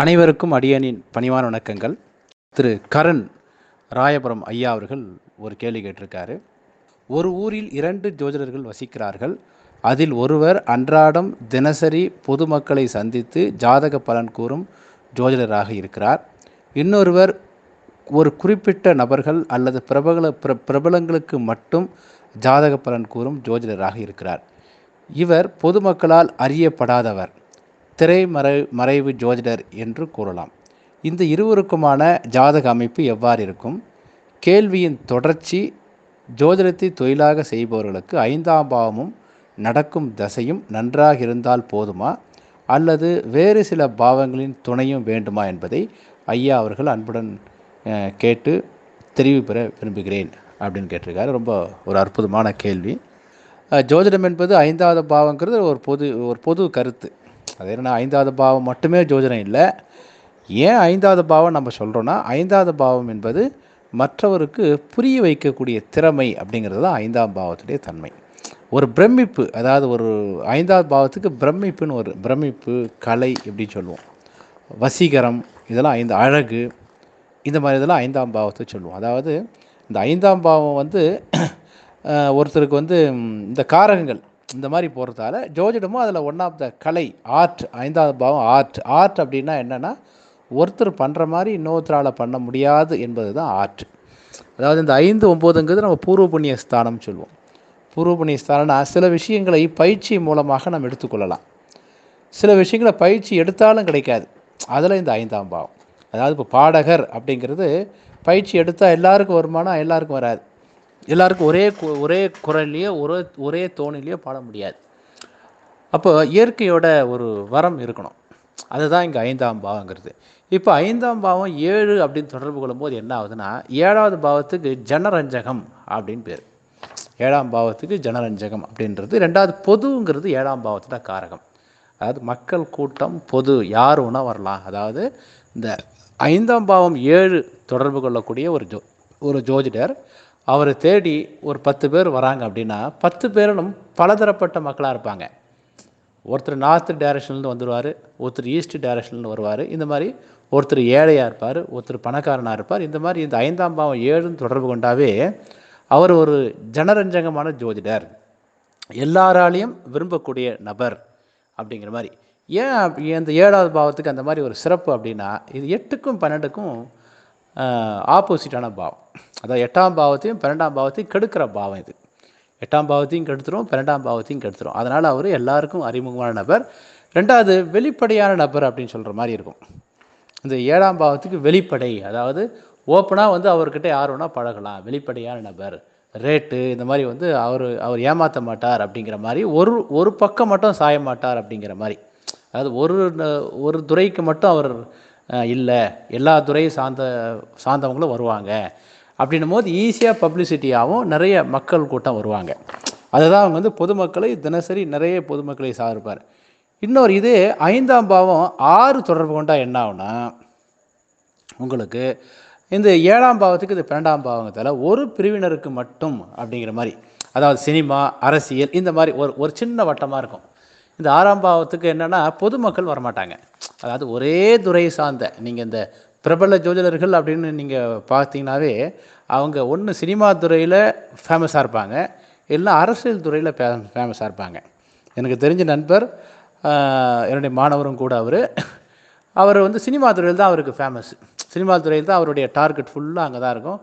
அனைவருக்கும் அடியனின் பணிவான வணக்கங்கள். திரு கரண் ராயபுரம் ஐயா அவர்கள் ஒரு கேள்வி கேட்டிருக்காரு. ஒரு ஊரில் இரண்டு ஜோதிடர்கள் வசிக்கிறார்கள். அதில் ஒருவர் அன்றாடம் தினசரி பொதுமக்களை சந்தித்து ஜாதக பலன் கூறும் ஜோதிடராக இருக்கிறார். இன்னொருவர் ஒரு குறிப்பிட்ட நபர்கள் அல்லது பிரபல பிர பிரபலங்களுக்கு மட்டும் ஜாதக பலன் கூறும் ஜோதிடராக இருக்கிறார். இவர் பொதுமக்களால் அறியப்படாதவர். திரைமறை மறைவு ஜோதிடர் என்று கூறலாம். இந்த இருவருக்குமான ஜாதக அமைப்பு எவ்வாறு இருக்கும்? கேள்வியின் தொடர்ச்சி ஜோதிடத்தை தொழிலாக செய்பவர்களுக்கு ஐந்தாம் பாவமும் நடக்கும் தசையும் நன்றாக இருந்தால் போதுமா? அல்லது வேறு சில பாவங்களின் துணையும் வேண்டுமா என்பதை ஐயா அவர்கள் அன்புடன் கேட்டு தெரிவு பெற விரும்புகிறேன் அப்படின்னு கேட்டிருக்காரு. ரொம்ப ஒரு அற்புதமான கேள்வி. ஜோதிடம் என்பது ஐந்தாவது பாவங்கிறது ஒரு பொது ஒரு பொது கருத்து. அது என்ன ஐந்தாவது பாவம் மட்டுமே ஜோதிடம் இல்லை. ஏன் ஐந்தாவது பாவம் நம்ம சொல்கிறோன்னா ஐந்தாவது பாவம் என்பது மற்றவருக்கு புரிய வைக்கக்கூடிய திறமை அப்படிங்கிறது தான் ஐந்தாம் பாவத்துடைய தன்மை. ஒரு பிரமிப்பு அதாவது ஒரு ஐந்தாவது பாவத்துக்கு பிரமிப்புன்னு ஒரு பிரமிப்பு கலை எப்படி சொல்லுவோம். வசீகரம் இதெல்லாம் ஐந்து அழகு இந்த மாதிரி இதெல்லாம் ஐந்தாம் பாவத்தை சொல்லுவோம். அதாவது இந்த ஐந்தாம் பாவம் வந்து ஒருத்தருக்கு வந்து இந்த காரகங்கள் இந்த மாதிரி போகிறதால ஜோதிடமும் அதில் ஒன் ஆஃப் த கலை ஆர்ட் ஐந்தாவது பாவம் ஆர்ட் ஆர்ட் அப்படின்னா என்னென்னா ஒருத்தர் பண்ணுற மாதிரி இன்னொருத்தரால் பண்ண முடியாது என்பது தான் ஆர்ட் அதாவது இந்த ஐந்து ஒம்போதுங்கிறது நம்ம பூர்வ புண்ணிய ஸ்தானம்னு சொல்லுவோம். பூர்வ புண்ணிய ஸ்தானம்னா சில விஷயங்களை பயிற்சி மூலமாக நம்ம எடுத்துக்கொள்ளலாம். சில விஷயங்களை பயிற்சி எடுத்தாலும் கிடைக்காது. அதில் இந்த ஐந்தாம் பாவம். அதாவது இப்போ பாடகர் அப்படிங்கிறது பயிற்சி எடுத்தால் எல்லாருக்கும் வருமானம் எல்லாருக்கும் வராது. எல்லாருக்கும் ஒரே கு- ஒரே குரல்லையோ ஒரே ஒரே தோணிலையோ பாட முடியாது. அப்போ இயற்கையோட ஒரு வரம் இருக்கணும். அதுதான் இங்கே ஐந்தாம் பாவங்கிறது. இப்போ ஐந்தாம் பாவம் ஏழு அப்படின்னு தொடர்பு கொள்ளும்போது என்ன ஆகுதுன்னா ஏழாவது பாவத்துக்கு ஜனரஞ்சகம் அப்படின்னு பேர். ஏழாம் பாவத்துக்கு ஜனரஞ்சகம் அப்படின்றது. ரெண்டாவது பொதுங்கிறது ஏழாம் பாவத்தோட காரகம். அதாவது மக்கள் கூட்டம் பொது யார் ஒன்றா வரலாம். அதாவது இந்த ஐந்தாம் பாவம் ஏழு தொடர்பு கொள்ளக்கூடிய ஒரு ஜோ ஒரு ஜோதிடர் அவரை தேடி ஒரு பத்து பேர் வராங்க அப்படின்னா பத்து பேரும் பலதரப்பட்ட மக்களாக இருப்பாங்க. ஒருத்தர் நார்த் டைரக்ஷன்லேருந்து வந்துடுவார் ஒருத்தர் ஈஸ்ட் டைரக்ஷன்லேருந்து வருவார். இந்த மாதிரி ஒருத்தர் ஏழையாக இருப்பார் ஒருத்தர் பணக்காரனாக இருப்பார். இந்த மாதிரி இந்த ஐந்தாம் பாவம் ஏழுன்னு தொடர்பு கொண்டாவே அவர் ஒரு ஜனரஞ்சகமான ஜோதிடர். எல்லாராலையும் விரும்பக்கூடிய நபர் அப்படிங்கிற மாதிரி. ஏன் அந்த இந்த ஏழாவது பாவத்துக்கு அந்த மாதிரி ஒரு சிறப்பு அப்படின்னா இது எட்டுக்கும் பன்னெண்டுக்கும் ஆப்போசிட்டான பாவம். அதாவது எட்டாம் பாவத்தையும் பன்னெண்டாம் பாவத்தையும் கெடுக்கிற பாவம் இது. எட்டாம் பாவத்தையும் கெடுத்துரும் பன்னெண்டாம் பாவத்தையும் கெடுத்துரும். அதனால் அவர் எல்லாருக்கும் அறிமுகமான நபர். ரெண்டாவது வெளிப்படையான நபர் அப்படின்னு சொல்கிற மாதிரி இருக்கும். இந்த ஏழாம் பாவத்துக்கு வெளிப்படை அதாவது ஓப்பனாக வந்து அவர்கிட்ட யார் வேணால் பழகலாம். வெளிப்படையான நபர். ரேட்டு இந்த மாதிரி வந்து அவர் அவர் ஏமாற்ற மாட்டார் அப்படிங்கிற மாதிரி ஒரு ஒரு பக்கம் மட்டும் சாய மாட்டார் அப்படிங்கிற மாதிரி. அதாவது ஒரு ஒரு துறைக்கு மட்டும் அவர் இல்லை. எல்லா துறையும் சார்ந்த சார்ந்தவங்களும் வருவாங்க. அப்படின்னும் போது ஈஸியாக பப்ளிசிட்டியாகவும் நிறைய மக்கள் கூட்டம் வருவாங்க. அதுதான் அவங்க வந்து பொதுமக்களை தினசரி நிறைய பொதுமக்களை சார்பார். இன்னொரு இது ஐந்தாம் பாவம் ஆறு தொடர்பு கொண்டா என்ன ஆகுனா உங்களுக்கு இந்த ஏழாம் பாவத்துக்கு இது பன்னெண்டாம் பாவங்கத்தால் ஒரு பிரிவினருக்கு மட்டும் அப்படிங்கிற மாதிரி. அதாவது சினிமா அரசியல் இந்த மாதிரி ஒரு ஒரு சின்ன வட்டமாக இருக்கும். இந்த ஆறாம் பாவத்துக்கு என்னென்னா பொதுமக்கள் வரமாட்டாங்க. அதாவது ஒரே துறை சார்ந்த நீங்கள் இந்த பிரபல ஜோதிடர்கள் அப்படின்னு நீங்கள் பார்த்தீங்கன்னாவே அவங்க ஒன்று சினிமா துறையில் ஃபேமஸாக இருப்பாங்க இல்லைன்னா அரசியல் துறையில் ஃபே ஃபேமஸாக இருப்பாங்க. எனக்கு தெரிஞ்ச நண்பர் என்னுடைய மாணவரும் கூட அவர். அவர் வந்து சினிமா துறையில் தான் அவருக்கு ஃபேமஸ் சினிமா துறையில் தான் அவருடைய டார்கெட் ஃபுல்லாக அங்கே தான் இருக்கும்.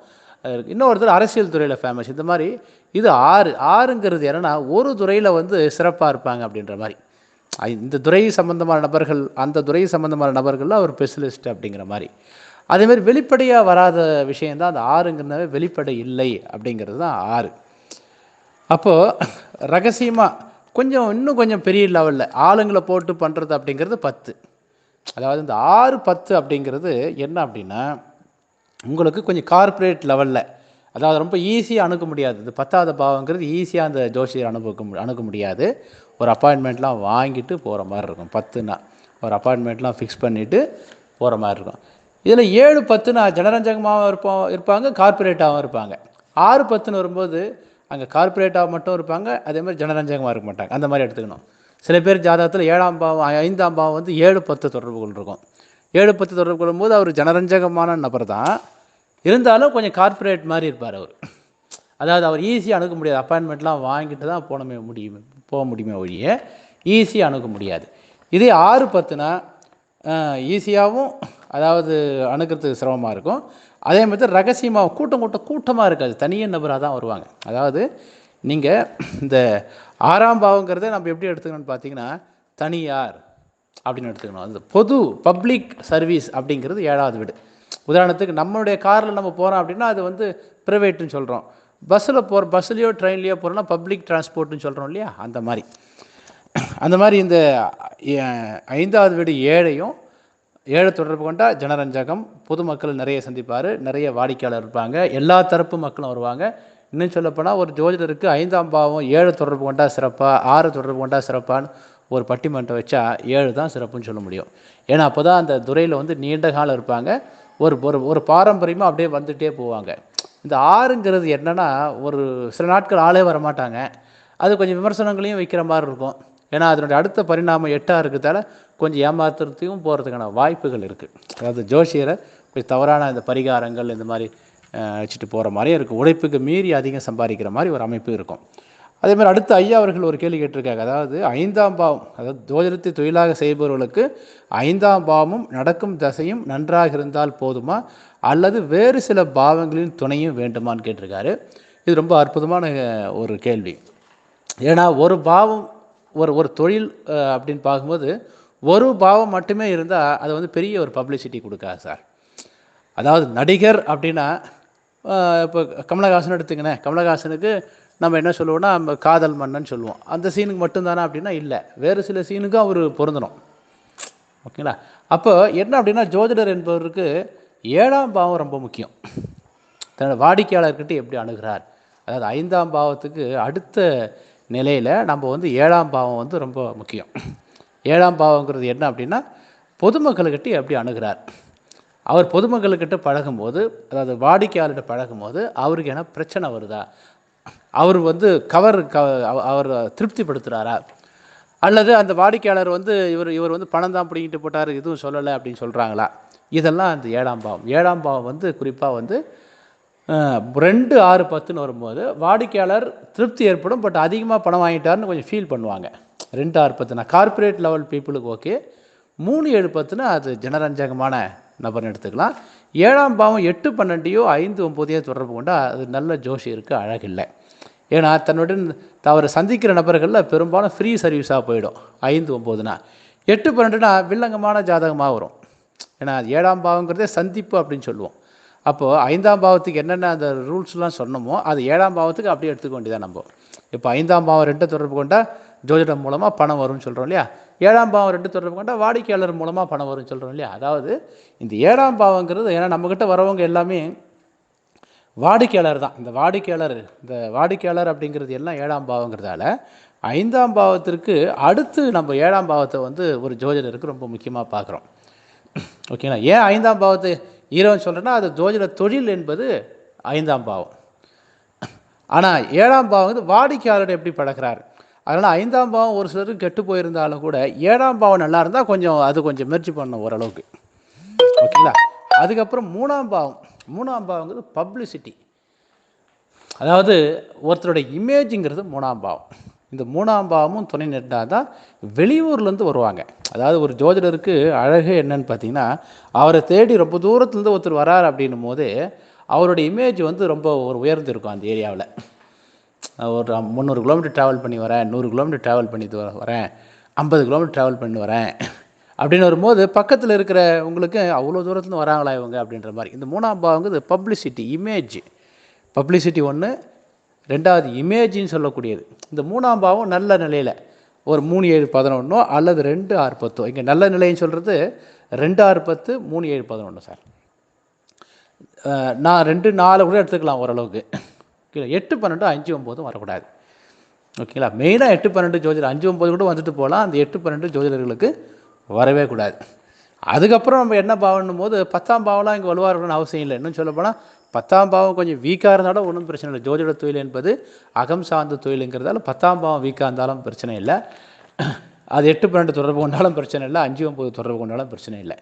இருக்குது இன்னொருத்தர் அரசியல் துறையில் ஃபேமஸ் இந்த மாதிரி இது ஆறு ஆறுங்கிறது என்னென்னா ஒரு துறையில் வந்து சிறப்பாக இருப்பாங்க அப்படின்ற மாதிரி. இந்த துறை சம்பந்தமான நபர்கள் அந்த துறை சம்பந்தமான நபர்கள்லாம் அவர் ஸ்பெஷலிஸ்ட் அப்படிங்கிற மாதிரி. அதேமாரி வெளிப்படையாக வராத விஷயந்தான் அந்த ஆறுங்கிறதாவே வெளிப்படை இல்லை அப்படிங்கிறது தான் ஆறு. அப்போது ரகசியமாக கொஞ்சம் இன்னும் கொஞ்சம் பெரிய லெவலில் ஆளுங்களை போட்டு பண்ணுறது அப்படிங்கிறது பத்து. அதாவது இந்த ஆறு பத்து அப்படிங்கிறது என்ன அப்படின்னா உங்களுக்கு கொஞ்சம் கார்ப்பரேட் லெவலில் அதாவது ரொம்ப ஈஸியாக அணுக முடியாது. இந்த பத்தாவது பாவங்கிறது ஈஸியாக அந்த ஜோசியர் அனுபவிக்க அணுக முடியாது. ஒரு அப்பாயின்மெண்ட்லாம் வாங்கிட்டு போகிற மாதிரி இருக்கும். பத்துனா ஒரு அப்பாயின்மெண்ட்லாம் ஃபிக்ஸ் பண்ணிவிட்டு போகிற மாதிரி இருக்கும். இதில் ஏழு பத்துனா ஜனரஞ்சகமாகவும் இருப்போம் இருப்பாங்க கார்ப்பரேட்டாகவும் இருப்பாங்க. ஆறு பத்துன்னு வரும்போது அங்கே கார்ப்பரேட்டாக மட்டும் இருப்பாங்க அதே மாதிரி ஜனரஞ்சகமாக இருக்க மாட்டாங்க. அந்த மாதிரி எடுத்துக்கணும். சில பேர் ஜாதகத்தில் ஏழாம் பாவம் ஐந்தாம் பாவம் வந்து ஏழு பத்து தொடர்பு இருக்கும். ஏழு பத்து தொடர்பு கொள்ளும்போது அவர் ஜனரஞ்சகமான நபர் தான். இருந்தாலும் கொஞ்சம் கார்ப்பரேட் மாதிரி இருப்பார் அவர். அதாவது அவர் ஈஸியாக அணுக முடியாது. அப்பாயின்மெண்ட்லாம் வாங்கிட்டு தான் போனமே முடியும் போக முடியுமே ஒழிய ஈஸியாக அணுக முடியாது. இதே ஆறு பத்துனா ஈஸியாகவும் அதாவது அணுக்கிறதுக்கு சிரமமாக இருக்கும். அதே மாதிரி ரகசியமாக கூட்டம் கூட்டம் கூட்டமாக இருக்காது. தனிய நபராக தான் வருவாங்க. அதாவது நீங்கள் இந்த ஆறாம் பாவங்கிறத நம்ம எப்படி எடுத்துக்கணும்னு பார்த்தீங்கன்னா தனியார் அப்படின்னு எடுத்துக்கணும். அந்த பொது பப்ளிக் சர்வீஸ் அப்படிங்கிறது ஏழாவது வீடு. உதாரணத்துக்கு நம்மளுடைய காரில் நம்ம போகிறோம் அப்படின்னா அது வந்து ப்ரைவேட்டுன்னு சொல்கிறோம் பஸ்ஸில் போகிற பஸ்லேயோ ட்ரெயின்லேயோ போகிறோம்னா பப்ளிக் டிரான்ஸ்போர்ட்னு சொல்கிறோம் இல்லையா? அந்த மாதிரி. அந்த மாதிரி இந்த ஐந்தாவது வீடு ஏழையும் ஏழை தொடர்பு கொண்டால் ஜனரஞ்சகம் பொதுமக்கள் நிறைய சந்திப்பார் நிறைய வாடிக்கையாளர் இருப்பாங்க எல்லா தரப்பு மக்களும் வருவாங்க. இன்னும் சொல்லப்போனால் ஒரு ஜோதிடருக்கு ஐந்தாம் பாவம் ஏழு தொடர்பு கொண்டா சிறப்பாக ஆறு தொடர்பு கொண்டா சிறப்பான்னு ஒரு பட்டிமன்றம் வச்சா ஏழு தான் சிறப்புன்னு சொல்ல முடியும். ஏன்னா அப்போ தான் அந்த துறையில் வந்து நீண்ட காலம் இருப்பாங்க. ஒரு ஒரு ஒரு பாரம்பரியமாக அப்படியே வந்துகிட்டே போவாங்க. இந்த ஆறுங்கிறது என்னென்னா ஒரு சில நாட்கள் ஆளே வர மாட்டாங்க அது கொஞ்சம் விமர்சனங்களையும் வைக்கிற மாதிரி இருக்கும். ஏன்னா அதனுடைய அடுத்த பரிணாமம் எட்டாக இருக்கிறதால கொஞ்சம் ஏமாத்துறதுக்கும் போகிறதுக்கான வாய்ப்புகள் இருக்குது அதாவது ஜோஷியரை கொஞ்சம் தவறான இந்த பரிகாரங்கள் இந்த மாதிரி வச்சுட்டு போகிற மாதிரியும் இருக்குது உழைப்புக்கு மீறி அதிகம் சம்பாதிக்கிற மாதிரி ஒரு அமைப்பு இருக்கும். அதே மாதிரி அடுத்து ஐயா அவர்கள் ஒரு கேள்வி கேட்டிருக்காங்க. அதாவது ஐந்தாம் பாவம் அதாவது தோஜனத்தை தொழிலாக செய்பவர்களுக்கு ஐந்தாம் பாவமும் நடக்கும் தசையும் நன்றாக இருந்தால் போதுமா? அல்லது வேறு சில பாவங்களின் துணையும் வேண்டுமான்னு கேட்டிருக்காரு. இது ரொம்ப அற்புதமான ஒரு கேள்வி. ஏன்னா ஒரு பாவம் ஒரு ஒரு தொழில் அப்படின்னு பார்க்கும்போது ஒரு பாவம் மட்டுமே இருந்தால் அது வந்து பெரிய ஒரு பப்ளிசிட்டி கொடுக்காது சார். அதாவது நடிகர் அப்படின்னா இப்போ கமலஹாசன் எடுத்துக்கினேன் கமலஹாசனுக்கு நம்ம என்ன சொல்லுவோம்னா நம்ம காதல் மன்னன் சொல்லுவோம். அந்த சீனுக்கு மட்டும்தானா அப்படின்னா இல்லை. வேறு சில சீனுக்கும் அவர் பொருந்தணும். ஓகேங்களா? அப்போ என்ன அப்படின்னா ஜோதிடர் என்பவருக்கு ஏழாம் பாவம் ரொம்ப முக்கியம். தன்னோட வாடிக்கையாளர்கிட்ட எப்படி அணுகிறார்? அதாவது ஐந்தாம் பாவத்துக்கு அடுத்த நிலையில் நம்ம வந்து ஏழாம் பாவம் வந்து ரொம்ப முக்கியம். ஏழாம் பாவங்கிறது என்ன அப்படின்னா பொதுமக்கள்கிட்ட எப்படி அணுகிறார்? அவர் பொதுமக்கள்கிட்ட பழகும்போது அதாவது வாடிக்கையாளர்கிட்ட பழகும்போது அவருக்கு என்ன பிரச்சனை வருதா? அவர் வந்து கவர் க அவர் திருப்திப்படுத்துகிறாரா அல்லது அந்த வாடிக்கையாளர் வந்து இவர் இவர் வந்து பணம் தான் பிடிங்கிட்டு போட்டார் எதுவும் சொல்லலை அப்படின்னு சொல்கிறாங்களா இதெல்லாம் அந்த ஏழாம் பாவம். ஏழாம் பாவம் வந்து குறிப்பாக வந்து ரெண்டு ஆறு பத்துன்னு வரும்போது வாடிக்கையாளர் திருப்தி ஏற்படும் பட் அதிகமாக பணம் வாங்கிட்டாருன்னு கொஞ்சம் ஃபீல் பண்ணுவாங்க. ரெண்டு ஆறு பத்துனா கார்ப்பரேட் லெவல் பீப்புளுக்கு ஓகே மூணு ஏழு பத்துனா அது ஜனரஞ்சகமான நபர்னு எடுத்துக்கலாம். ஏழாம் பாவம் எட்டு பன்னெண்டையோ ஐந்து ஒம்போதையோ தொடர்பு கொண்டா அது நல்ல ஜோஷி இருக்குது அழகில்லை. ஏன்னா தன்னுடன் அவரை சந்திக்கிற நபர்களில் பெரும்பாலும் ஃப்ரீ சர்வீஸாக போயிடும். ஐந்து ஒம்போதுனா எட்டு பன்னெண்டுனா வில்லங்கமான ஜாதகமாக வரும். ஏன்னா அது ஏழாம் பாவங்கிறதே சந்திப்பு அப்படின்னு சொல்லுவோம். அப்போது ஐந்தாம் பாவத்துக்கு என்னென்ன அந்த ரூல்ஸ்லாம் சொன்னோமோ அது ஏழாம் பாவத்துக்கு அப்படியே எடுத்துக்க வேண்டியதான் நம்ம. இப்போ ஐந்தாம் பாவம் ரெண்டு தொடர்பு கொண்டால் ஜோதிடம் மூலமாக பணம் வரும்னு சொல்கிறோம் இல்லையா? ஏழாம் பாவம் ரெண்டு தொடர்பு கொண்டால் வாடிக்கையாளர் மூலமாக பணம் வரும்னு சொல்கிறோம் இல்லையா? அதாவது இந்த ஏழாம் பாவங்கிறது ஏன்னா நம்மக்கிட்ட வரவங்க எல்லாமே வாடிக்கையாளர் தான். இந்த வாடிக்கையாளர் இந்த வாடிக்கையாளர் அப்படிங்கிறது எல்லாம் ஏழாம் பாவங்கிறதால ஐந்தாம் பாவத்திற்கு அடுத்து நம்ம ஏழாம் பாவத்தை வந்து ஒரு ஜோதிடருக்கு ரொம்ப முக்கியமாக பார்க்குறோம். ஓகேங்களா ஏன் ஐந்தாம் பாவத்தை ஈரவன் சொல்கிறேன்னா அது ஜோதிட தொழில் என்பது ஐந்தாம் பாவம். ஆனால் ஏழாம் பாவம் வந்து வாடிக்கையாளர் எப்படி பழகிறார்? அதனால் ஐந்தாம் பாவம் ஒரு சிலருக்கு கெட்டு போயிருந்தாலும் கூட ஏழாம் பாவம் நல்லா இருந்தால் கொஞ்சம் அது கொஞ்சம் முயற்சி பண்ணணும் ஓரளவுக்கு. ஓகேங்களா அதுக்கப்புறம் மூணாம் பாவம். மூணாம் பாவங்கிறது பப்ளிசிட்டி அதாவது ஒருத்தருடைய இமேஜுங்கிறது மூணாம் பாவம் இந்த மூணாம் பாவமும் துணை நின்றால் தான் வெளியூர்லேருந்து வருவாங்க. அதாவது ஒரு ஜோதிடருக்கு அழகு என்னன்னு பார்த்தீங்கன்னா அவரை தேடி ரொம்ப தூரத்துலேருந்து ஒருத்தர் வரார் அப்படின்னும் போது அவருடைய இமேஜ் வந்து ரொம்ப ஒரு உயர்ந்து இருக்கும் அந்த ஏரியாவில். ஒரு முந்நூறு கிலோமீட்டர் ட்ராவல் பண்ணி வரேன் நூறு கிலோமீட்டர் ட்ராவல் பண்ணி வரேன் ஐம்பது கிலோமீட்டர் ட்ராவல் பண்ணி வரேன். அப்படின்னு வரும்போது பக்கத்தில் இருக்கிற உங்களுக்கு அவ்வளோ தூரத்துலேருந்து வராங்களா இவங்க அப்படின்ற மாதிரி. இந்த மூணாம் பாவங்கிறது பப்ளிசிட்டி இமேஜ் பப்ளிசிட்டி ஒன்று ரெண்டாவது இமேஜின்னு சொல்லக்கூடியது. இந்த மூணாம் பாவம் நல்ல நிலையில் ஒரு மூணு ஏழு பதினொன்றோ அல்லது ரெண்டு ஆறு பத்தோ. இங்கே நல்ல நிலைன்னு சொல்கிறது ரெண்டு ஆறு பத்து மூணு ஏழு பதினொன்று சார். நான் ரெண்டு நாலு கூட எடுத்துக்கலாம் ஓரளவுக்கு. எட்டு பன்னெண்டு அஞ்சு ஒம்போதும் வரக்கூடாது. ஓகேங்களா? மெயினாக எட்டு பன்னெண்டு ஜோதிடர் அஞ்சு ஒம்பது கூட வந்துட்டு போகலாம். அந்த எட்டு பன்னெண்டு ஜோதிடர்களுக்கு வரவே கூடாது. அதுக்கப்புறம் நம்ம என்ன பாவம்னும் போது பத்தாம் பாவம்லாம் இங்கே வலுவாக அவசியம் இல்லை. இன்னும் சொல்லப்போனால் பத்தாம் பாவம் கொஞ்சம் வீக்காக இருந்தாலும் ஒன்றும் பிரச்சனை இல்லை. ஜோதிட தொழில் என்பது அகம் சார்ந்த தொழிலுங்கிறதால பத்தாம் பாவம் வீக்காக இருந்தாலும் பிரச்சனை இல்லை. அது எட்டு பன்னெண்டு தொடர்பு கொண்டாலும் பிரச்சனை இல்லை. அஞ்சு ஒம்பது தொடர்பு கொண்டாலும் பிரச்சனை இல்லை.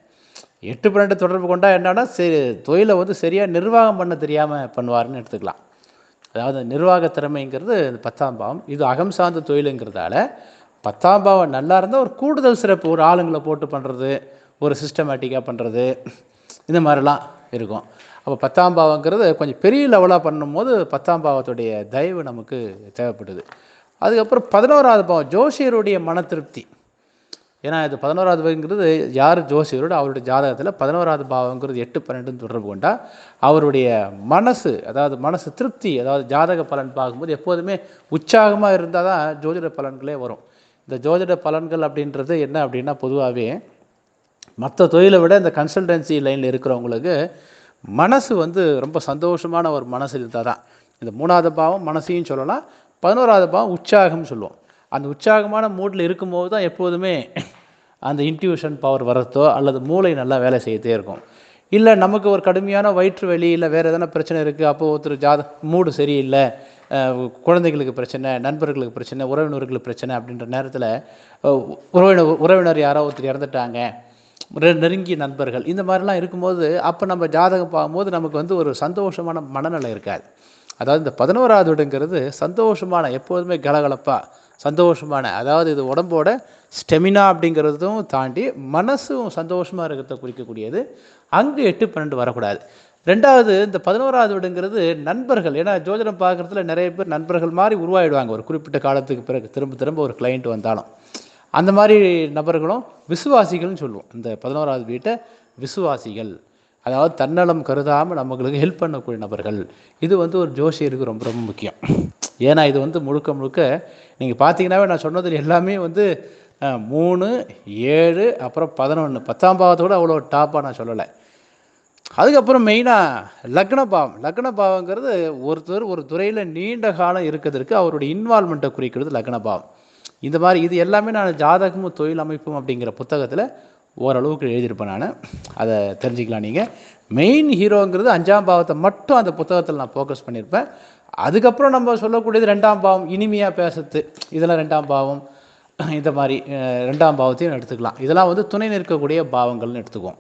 எட்டு பன்னெண்டு தொடர்பு கொண்டால் என்னன்னா சரி தொழிலை வந்து சரியாக நிர்வாகம் பண்ண தெரியாமல் பண்ணுவாருன்னு எடுத்துக்கலாம். அதாவது நிர்வாக திறமைங்கிறது பத்தாம் பாவம். இது அகம் சார்ந்த தொழிலுங்கிறதால பத்தாம் பாவம் நல்லா இருந்தால் ஒரு கூடுதல் சிறப்பு ஒரு ஆளுங்களை போட்டு பண்ணுறது ஒரு சிஸ்டமேட்டிக்காக பண்ணுறது இந்த மாதிரிலாம் இருக்கும். அப்போ பத்தாம் பாவங்கிறது கொஞ்சம் பெரிய லெவலாக பண்ணும்போது பத்தாம் பாவத்துடைய தயவு நமக்கு தேவைப்படுது. அதுக்கப்புறம் பதினோராவது பாவம் ஜோஷியருடைய மன திருப்தி. ஏன்னா இது பதினோராவது பாவங்கிறது யார் ஜோசியரோட அவருடைய ஜாதகத்தில் பதினோராவது பாவங்கிறது எட்டு பன்னெண்டுன்னு தொடர்பு கொண்டா அவருடைய மனசு அதாவது மனசு திருப்தி அதாவது ஜாதக பலன் பார்க்கும்போது எப்போதுமே உற்சாகமாக இருந்தால் தான் ஜோதிட பலன்களே வரும். இந்த ஜோதிட பலன்கள் அப்படின்றது என்ன அப்படின்னா பொதுவாகவே மற்ற தொழிலை விட இந்த கன்சல்டன்சி லைனில் இருக்கிறவங்களுக்கு மனசு வந்து ரொம்ப சந்தோஷமான ஒரு மனசு இருந்தால் தான். இந்த மூணாவது பாவம் மனசையும் சொல்லலாம் பதினோராவது பாவம் உற்சாகம்னு சொல்லுவோம். அந்த உற்சாகமான மூடில் இருக்கும்போது தான் எப்போதுமே அந்த இன்ட்யூஷன் பவர் வரத்தோ அல்லது மூளை நல்லா வேலை செய்யத்தே இருக்கும். இல்லை நமக்கு ஒரு கடுமையான வயிற்று வலி இல்லை வேறு எதனா பிரச்சனை இருக்குது அப்போது ஒருத்தர் ஜாத மூடு சரியில்லை குழந்தைகளுக்கு பிரச்சனை நண்பர்களுக்கு பிரச்சனை உறவினர்களுக்கு பிரச்சனை அப்படின்ற நேரத்தில் உறவினர் உறவினர் யாரோ ஒருத்தர் இறந்துட்டாங்க. நெருங்கிய நண்பர்கள். இந்த மாதிரிலாம் இருக்கும்போது அப்போ நம்ம ஜாதகம் பார்க்கும்போது நமக்கு வந்து ஒரு சந்தோஷமான மனநிலை இருக்காது. அதாவது இந்த பதினோராவது வீடுங்கிறது சந்தோஷமான எப்போதுமே கலகலப்பாக சந்தோஷமான அதாவது இது உடம்போட ஸ்டெமினா அப்படிங்கிறதும் தாண்டி மனசும் சந்தோஷமாக இருக்கிறத குறிக்கக்கூடியது. அங்கு எட்டு பன்னெண்டு வரக்கூடாது. ரெண்டாவது இந்த பதினோராவது வீடுங்கிறது நண்பர்கள். ஏன்னா ஜோதிடம் பார்க்குறதுல நிறைய பேர் நண்பர்கள் மாதிரி உருவாயிடுவாங்க. ஒரு குறிப்பிட்ட காலத்துக்கு பிறகு திரும்ப திரும்ப ஒரு கிளைண்ட் வந்தாலும். அந்த மாதிரி நபர்களும் விசுவாசிகள்னு சொல்லுவோம். இந்த பதினோராவது வீட்டை விசுவாசிகள். அதாவது தன்னலம் கருதாமல் நம்மளுக்கு ஹெல்ப் பண்ணக்கூடிய நபர்கள். இது வந்து ஒரு ஜோசியருக்கு ரொம்ப ரொம்ப முக்கியம். ஏன்னா இது வந்து முழுக்க முழுக்க நீங்கள் பார்த்தீங்கன்னாவே நான் சொன்னது எல்லாமே வந்து மூணு ஏழு அப்புறம் பதினொன்று பத்தாம் பாவத்தோடு அவ்வளோ டாப்பாக நான் சொல்லலை. அதுக்கப்புறம் மெயினாக லக்ன பாவம் லக்ன பாவங்கிறது ஒருத்தர் ஒரு துறையில் நீண்ட காலம் இருக்கிறதுக்கு அவருடைய இன்வால்மெண்ட்டை குறிக்கிறது லக்ன பாவம் இந்த மாதிரி இது எல்லாமே நான் ஜாதகமும் தொழில் அமைப்பும் அப்படிங்கிற புத்தகத்தில் ஓரளவுக்கு எழுதியிருப்பேன் நான். அதை தெரிஞ்சுக்கலாம் நீங்கள் மெயின் ஹீரோங்கிறது அஞ்சாம் பாவத்தை மட்டும் அந்த புத்தகத்தில் நான் ஃபோக்கஸ் பண்ணியிருப்பேன். அதுக்கப்புறம் நம்ம சொல்லக்கூடியது ரெண்டாம் பாவம் இனிமையாக பேசுறது. இதெல்லாம் ரெண்டாம் பாவம். இந்த மாதிரி ரெண்டாம் பாவத்தையும் எடுத்துக்கலாம். இதெல்லாம் வந்து துணை நிற்கக்கூடிய பாவங்கள்னு எடுத்துக்குவோம்.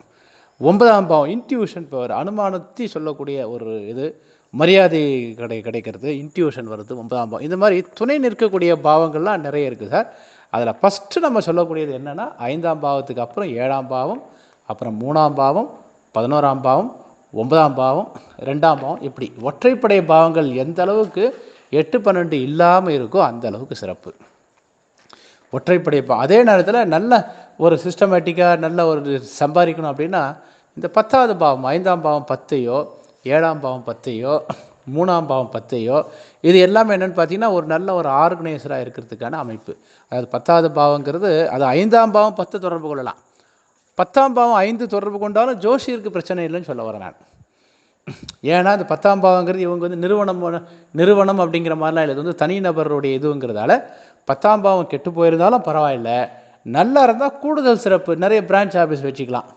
ஒன்பதாம் பாவம் இன்ட்யூஷன் பவர் அனுமானத்தை சொல்லக்கூடிய ஒரு இது மரியாதை கிடை கிடைக்கிறது இன்ட்யூஷன் வருது ஒன்பதாம் பாவம். இந்த மாதிரி துணை நிற்கக்கூடிய பாவங்கள்லாம் நிறைய இருக்குது சார். அதில் ஃபஸ்ட்டு நம்ம சொல்லக்கூடியது என்னென்னா ஐந்தாம் பாவத்துக்கு அப்புறம் ஏழாம் பாவம் அப்புறம் மூணாம் பாவம் பதினோராம் பாவம் ஒன்பதாம் பாவம் ரெண்டாம் பாவம் இப்படி ஒற்றைப்படை பாவங்கள் எந்த அளவுக்கு எட்டு பன்னெண்டு இல்லாமல் இருக்கோ அந்த அளவுக்கு சிறப்பு. ஒற்றைப்படை பா அதே நேரத்தில் நல்ல ஒரு சிஸ்டமேட்டிக்காக நல்ல ஒரு சம்பாதிக்கணும் அப்படின்னா இந்த பத்தாவது பாவம் ஐந்தாம் பாவம் பத்தையோ ஏழாம் பாவம் பத்தையோ மூணாம் பாவம் பத்தையோ இது எல்லாமே என்னென்னு பார்த்தீங்கன்னா ஒரு நல்ல ஒரு ஆர்கனைசராக இருக்கிறதுக்கான அமைப்பு. அதாவது பத்தாவது பாவங்கிறது அது ஐந்தாம் பாவம் பத்து தொடர்பு கொள்ளலாம். பத்தாம் பாவம் ஐந்து தொடர்பு கொண்டாலும் ஜோஷியருக்கு பிரச்சனை இல்லைன்னு சொல்ல வரேன் நான். ஏன்னா இந்த பத்தாம் பாவங்கிறது இவங்க வந்து நிறுவனம் நிறுவனம் அப்படிங்கிற மாதிரிலாம் இல்லை. இது வந்து தனிநபருடைய இதுங்கிறதால பத்தாம் பாவம் கெட்டு போயிருந்தாலும் பரவாயில்ல. நல்லா இருந்தால் கூடுதல் சிறப்பு. நிறைய பிரான்ச் ஆஃபீஸ் வச்சுக்கலாம்.